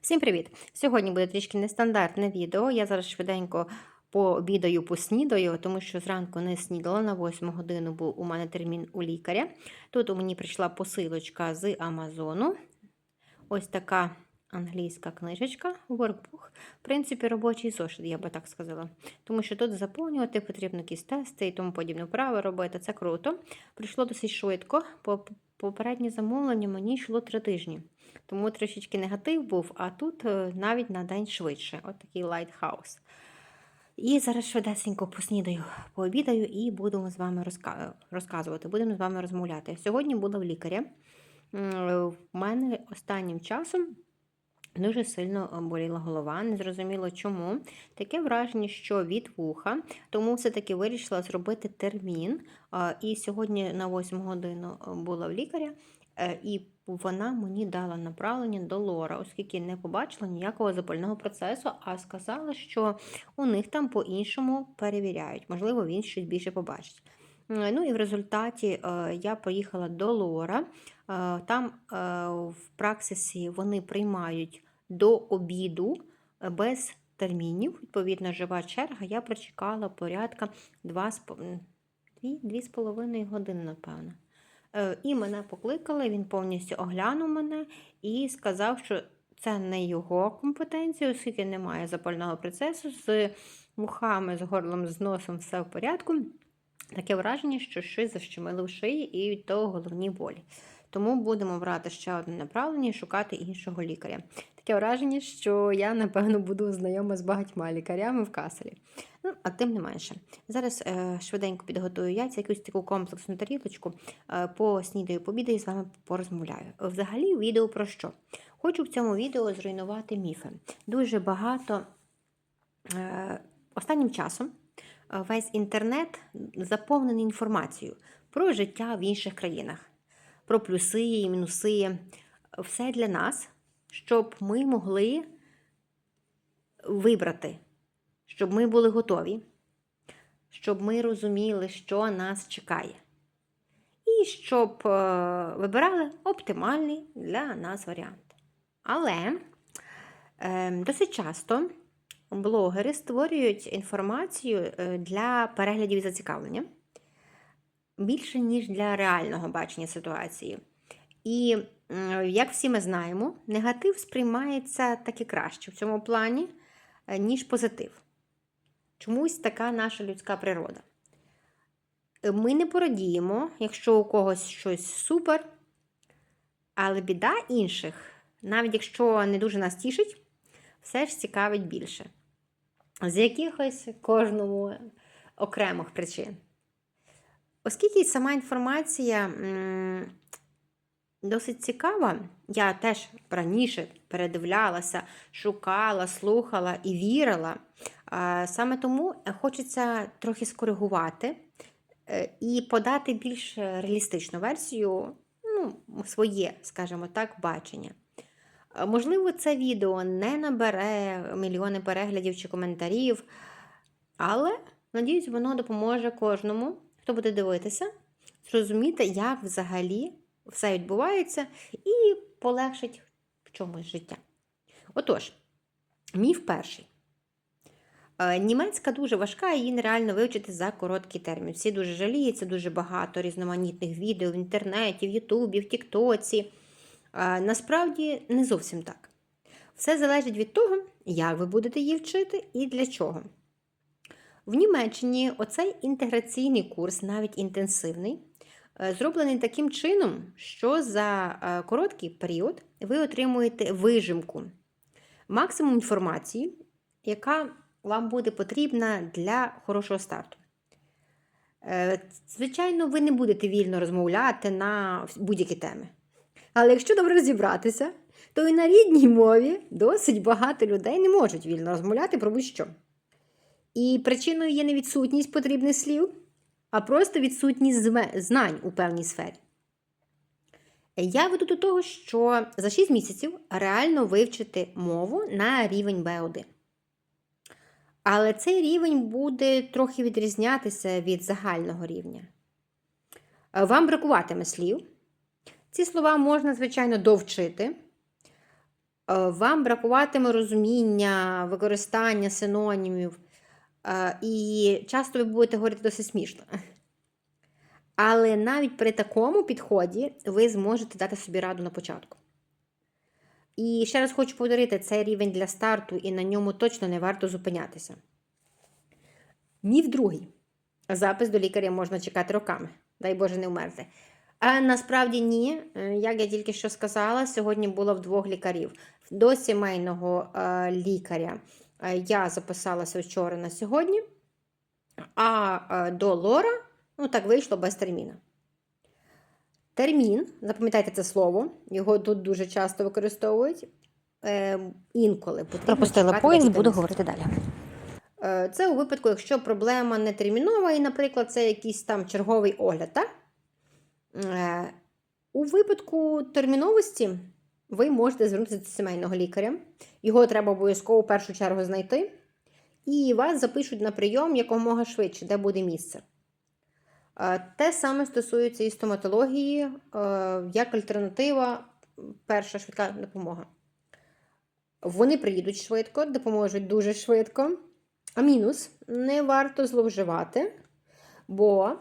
Всім привіт! Сьогодні буде трішки нестандартне відео. Я зараз швиденько пообідаю, поснідаю, тому що зранку не снідала на 8 годину, був у мене термін у лікаря. Тут у мені прийшла посилочка з Амазону. Ось така англійська книжечка, workbook. В принципі, робочий зошит, я би так сказала. Тому що тут заповнювати потрібно якісь тести і тому подібне вправи робити. Це круто. Прийшло досить швидко. По попереднє замовлення мені йшло три тижні. Тому трішечки негатив був, а тут е, навіть на день швидше. От такий лайтхаус. І зараз швидесенько поснідаю, пообідаю і будемо з вами розка- розказувати, будемо з вами розмовляти. Сьогодні була в лікаря. В мене останнім часом дуже сильно е, боліла голова. Не зрозуміло чому. Таке враження, що від вуха, тому все-таки вирішила зробити термін. І сьогодні на 8 годину е, була в лікаря. Е, І вона мені дала направлення до лора, оскільки не побачила ніякого запального процесу, а сказала, що у них там по-іншому перевіряють. Можливо, він щось більше побачить. Ну і в результаті е, я поїхала до Лора. Е, Там е, в праксисі вони приймають до обіду без термінів. Відповідно, жива черга. Я прочекала порядка 2,5 години, напевно. Е, І мене покликали, він повністю оглянув мене і сказав, що це не його компетенція, оскільки немає запального процесу з вухами, з горлом, з носом, все в порядку. Таке враження, що щось защемило в шиї і від того головні болі. Тому будемо брати ще одне направлення і шукати іншого лікаря. Таке враження, що я, напевно, буду знайома з багатьма лікарями в каселі. Ну, а тим не менше. Зараз е, швиденько підготую яйця, якусь таку комплексну тарілочку, е, поснідаю, побідаю і з вами порозмовляю. Взагалі, відео про що? Хочу в цьому відео зруйнувати міфи. Дуже багато е, останнім часом е, весь інтернет заповнений інформацією про життя в інших країнах, про плюси і мінуси. Все для нас, щоб ми могли вибрати, щоб ми були готові, щоб ми розуміли, що нас чекає. І щоб е, вибирали оптимальний для нас варіант. Але е, досить часто блогери створюють інформацію е, для переглядів і зацікавлення більше, ніж для реального бачення ситуації. І, як всі ми знаємо, негатив сприймається таки краще в цьому плані, е, ніж позитив. Чомусь така наша людська природа. Ми не порадіємо, якщо у когось щось супер, але біда інших, навіть якщо не дуже нас тішить, все ж цікавить більше. З якихось кожному окремих причин. Оскільки сама інформація досить цікава, я теж раніше передивлялася, шукала, слухала і вірила. Саме тому хочеться трохи скоригувати е, і подати більш реалістичну версію, ну, своє, скажімо так, бачення. Е, Можливо, це відео не набере мільйони переглядів чи коментарів, але, надіюсь, воно допоможе кожному, хто буде дивитися, зрозуміти, як взагалі все відбувається, і полегшить в чомусь життя. Отож, міф перший. Е, Німецька дуже важка, її нереально вивчити за короткий термін. Всі дуже жаліються, дуже багато різноманітних відео в інтернеті, в Ютубі, в Тіктоці. Е, Насправді не зовсім так. Все залежить від того, як ви будете її вчити і для чого. В Німеччині оцей інтеграційний курс, навіть інтенсивний, е, зроблений таким чином, що за е, короткий період ви отримуєте вижимку, максимум інформації, яка вам буде потрібна для хорошого старту. Е, Звичайно, ви не будете вільно розмовляти на будь-які теми. Але якщо добре розібратися, то і на рідній мові досить багато людей не можуть вільно розмовляти про будь-що. І причиною є не відсутність потрібних слів, а просто відсутність знань у певній сфері. Я веду до того, що за 6 місяців реально вивчити мову на рівень B1. Але цей рівень буде трохи відрізнятися від загального рівня. Вам бракуватиме слів. Ці слова можна, звичайно, довчити. вам бракуватиме розуміння, використання синонімів, і часто ви будете говорити досить смішно. Але навіть при такому підході ви зможете дати собі раду на початку. І ще раз хочу повторити, це рівень для старту, і на ньому точно не варто зупинятися. Ні в другий. Запис до лікаря можна чекати роками, дай Боже, не вмерти. А насправді ні. Е, Як я тільки що сказала, сьогодні було в двох лікарів. До сімейного е, лікаря я записалася вчора на сьогодні, а е, до Лора, ну так вийшло без терміна. Термін, запам'ятайте це слово, його тут дуже часто використовують. Е, інколи потрібно Пропустила поїзд, буду говорити далі. Е, Це у випадку, якщо проблема не термінова, і, наприклад, це якийсь там черговий огляд. Так? Е, У випадку терміновості ви можете звернутися до сімейного лікаря. Його треба обов'язково в першу чергу знайти. І вас запишуть на прийом якомога швидше, де буде місце. Е, Те саме стосується і стоматології, е, як альтернатива, перша швидка допомога. Вони приїдуть швидко, допоможуть дуже швидко. А мінус не варто зловживати, бо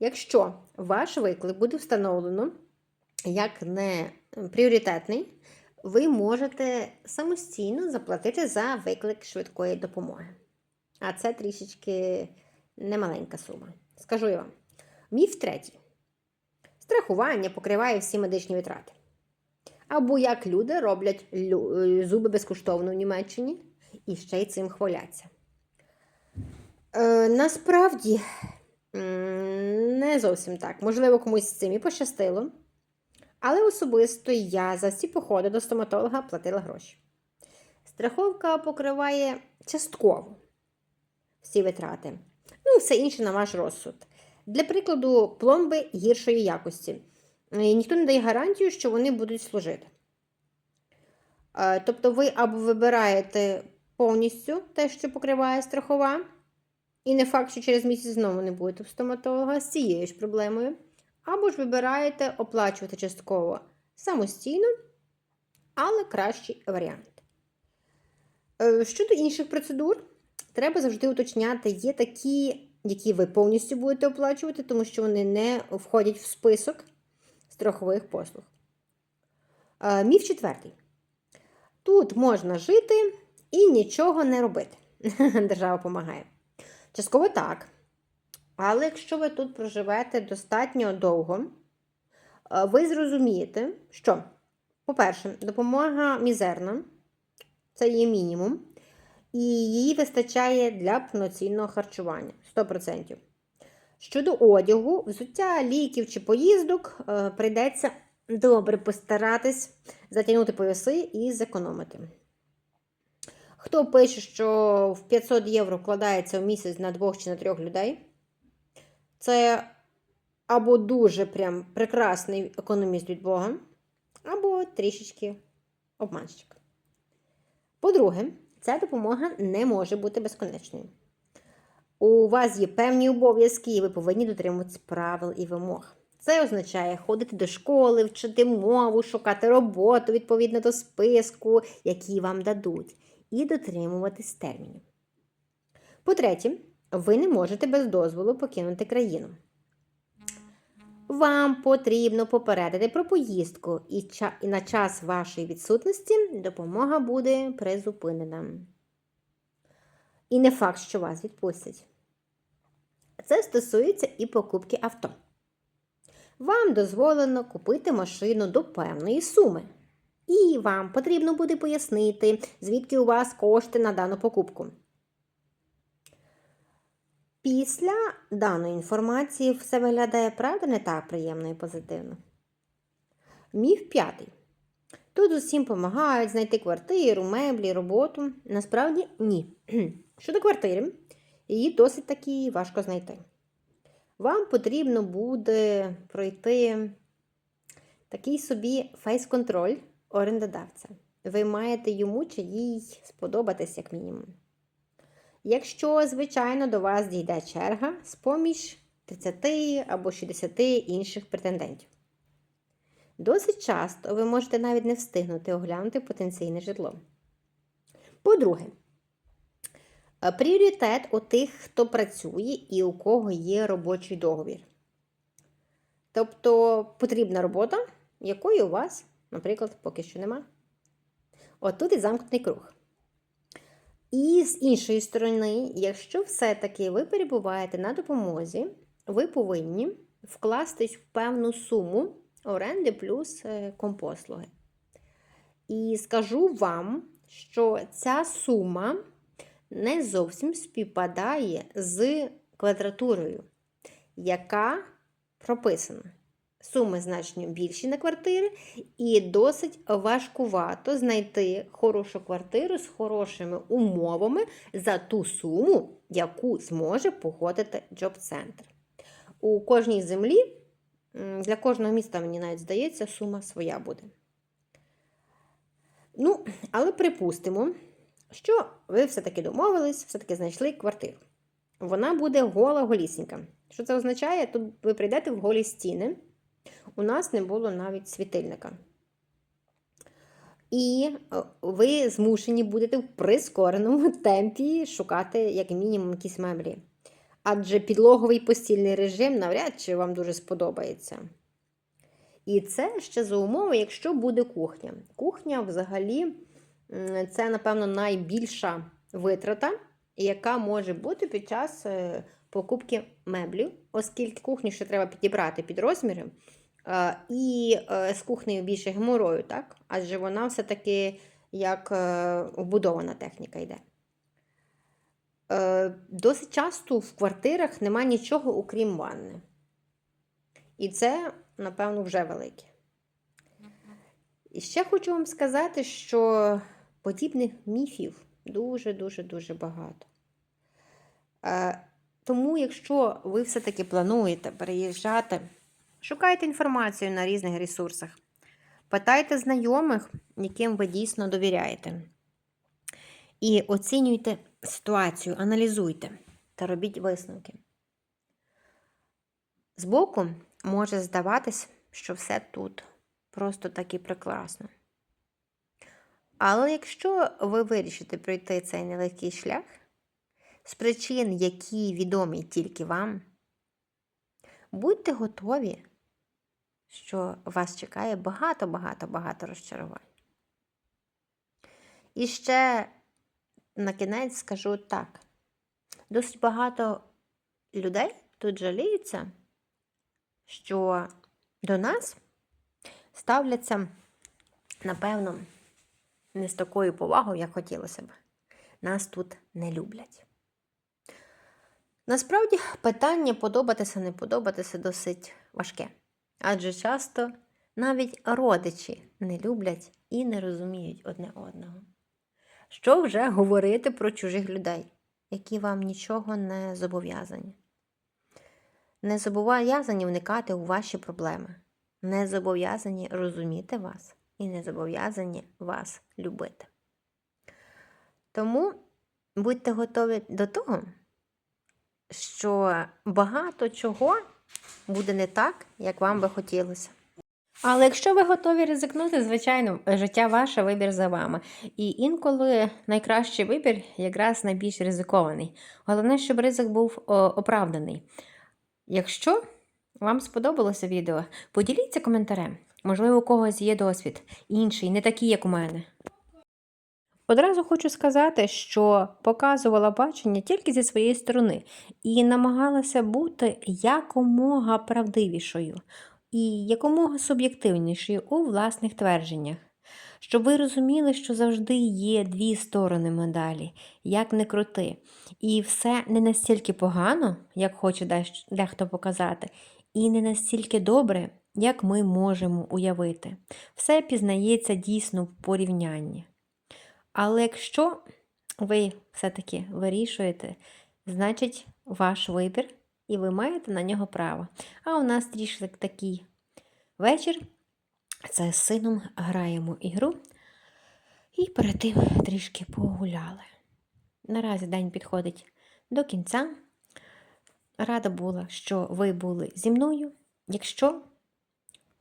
якщо ваш виклик буде встановлено як не пріоритетний, ви можете самостійно заплатити за виклик швидкої допомоги. А це трішечки немаленька сума. Скажу я вам. Міф третій. Страхування покриває всі медичні витрати. Або як люди роблять зуби безкоштовно в Німеччині і ще й цим хваляться. Е, насправді не зовсім так. Можливо, комусь з цим і пощастило. Але особисто я за всі походи до стоматолога платила гроші. Страховка покриває частково всі витрати. Ну, все інше на ваш розсуд. Для прикладу, пломби гіршої якості. Ніхто не дає гарантію, що вони будуть служити. Е, Тобто ви або вибираєте повністю те, що покриває страхова, і не факт, що через місяць знову не будете в стоматолога з цією ж проблемою. Або ж вибираєте оплачувати частково самостійно, але кращий варіант. Е, Щодо інших процедур, треба завжди уточняти, є такі, які ви повністю будете оплачувати, тому що вони не входять в список страхових послуг. Е, Міф четвертий. Тут можна жити і нічого не робити. Держава допомагає. Частково так. Але якщо ви тут проживете достатньо довго, е, ви зрозумієте, що, по-перше, допомога мізерна, це є мінімум, і її вистачає для повноцінного харчування 100%. Щодо одягу, взуття ліків чи поїздок е, прийдеться добре постаратись затягнути пояси і зекономити. Хто пише, що в 500 євро вкладається в місяць на двох чи на трьох людей, це або дуже прям прекрасний економіст від Бога, або трішечки обманщик. По-друге, ця допомога не може бути безконечною. У вас є певні обов'язки, і ви повинні дотримуватися правил і вимог. Це означає ходити до школи, вчити мову, шукати роботу відповідно до списку, який вам дадуть, і дотримуватись термінів. По-третє, ви не можете без дозволу покинути країну. Вам потрібно попередити про поїздку, і, на час вашої відсутності допомога буде призупинена. І не факт, що вас відпустять. Це стосується і покупки авто. Вам дозволено купити машину до певної суми. І вам потрібно буде пояснити, звідки у вас кошти на дану покупку. Після даної інформації все виглядає правда не так приємно і позитивно. Міф п'ятий. Тут усім допомагають знайти квартиру, меблі, роботу. Насправді ні. Щодо квартири, її досить таки важко знайти. Вам потрібно буде пройти такий собі фейс-контроль орендодавця. Ви маєте йому чи їй сподобатись, як мінімум. Якщо, звичайно, до вас дійде черга з поміж 30 або 60 інших претендентів. Досить часто ви можете навіть не встигнути оглянути потенційне житло. По-друге, е, пріоритет у тих, хто працює і у кого є робочий договір. Тобто потрібна робота, якої у вас, наприклад, поки що нема. Отут і замкнутий круг. І з іншої сторони, якщо все-таки ви перебуваєте на допомозі, ви повинні вкластись в певну суму оренди плюс е, компослуги. І скажу вам, що ця сума не зовсім співпадає з квадратурою, яка прописана. Суми значно більші на квартири, і досить важкувато знайти хорошу квартиру з хорошими умовами за ту суму, яку зможе погодити джоб-центр. У кожній землі, для кожного міста, мені навіть здається, сума своя буде. Ну, але припустимо, що ви все-таки домовились, все-таки знайшли квартиру. Вона буде гола голісінька. Що це означає? Тут ви прийдете в голі стіни. У нас не було навіть світильника. І е, ви змушені будете в прискореному темпі шукати, як мінімум, якісь меблі. Адже підлоговий постільний режим навряд чи вам дуже сподобається. І це ще за умови, якщо буде кухня. Кухня взагалі це, напевно, найбільша витрата, яка може бути під час е, покупки меблів, оскільки кухню ще треба підібрати під розміри. Е, І е, з кухнею більше геморою, так? Адже вона все-таки як е, вбудована техніка йде. Досить часто в квартирах нема нічого, окрім ванни. І це, напевно, вже велике. І ще хочу вам сказати, що подібних міфів дуже-дуже-дуже багато. Тому, якщо ви все-таки плануєте переїжджати, шукайте інформацію на різних ресурсах. Питайте знайомих, яким ви дійсно довіряєте. І оцінюйте ситуацію, аналізуйте та робіть висновки. Збоку може здаватись, що все тут просто так і прекрасно. Але якщо ви вирішите пройти цей нелегкий шлях з причин, які відомі тільки вам, будьте готові, що вас чекає багато-багато-багато розчарувань. І ще на кінець скажу так: досить багато людей тут жаліються, що до нас ставляться, напевно, не з такою повагою, як хотілося б. Нас тут не люблять. Насправді, питання подобатися, не подобатися досить важке. Адже часто навіть родичі не люблять і не розуміють одне одного. Що вже говорити про чужих людей, які вам нічого не зобов'язані? Не зобов'язані вникати у ваші проблеми, не зобов'язані розуміти вас і не зобов'язані вас любити. Тому будьте готові до того, що багато чого буде не так, як вам би хотілося. Але якщо ви готові ризикнути, звичайно, життя ваше, вибір за вами. І інколи найкращий вибір якраз найбільш ризикований. Головне, щоб ризик був оправданий. Якщо вам сподобалося відео, поділіться коментарем. Можливо, у когось є досвід, інший, не такий, як у мене. Одразу хочу сказати, що показувала бачення тільки зі своєї сторони і намагалася бути якомога правдивішою і якомога суб'єктивнішою у власних твердженнях. Щоб ви розуміли, що завжди є дві сторони медалі, як не крути. І все не настільки погано, як хоче дехто показати, і не настільки добре, як ми можемо уявити. Все пізнається дійсно в порівнянні. Але якщо ви все-таки вирішуєте, значить ваш вибір, і ви маєте на нього право. А у нас трішки такий вечір. Це з сином граємо ігру. І перед тим трішки погуляли. Наразі день підходить до кінця. Рада була, що ви були зі мною. Якщо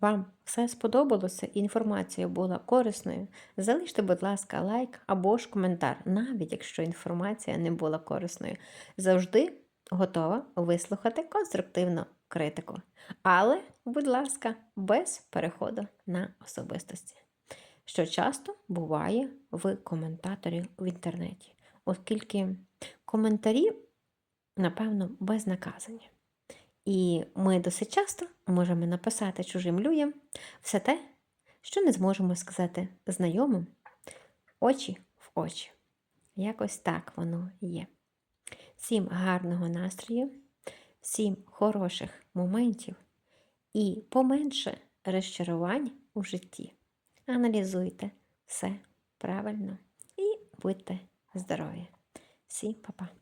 вам все сподобалося і інформація була корисною, залиште, будь ласка, лайк або ж коментар, навіть якщо інформація не була корисною. Завжди готова вислухати конструктивну критику. Але, будь ласка, без переходу на особистості, що часто буває в коментаторів в інтернеті, оскільки коментарі, напевно, безнаказані. І ми досить часто можемо написати чужим людям все те, що не зможемо сказати знайомим очі в очі. Якось так воно є. Всім гарного настрою, всім хороших моментів і поменше розчарувань у житті. Аналізуйте все правильно і будьте здорові. Всім па-па!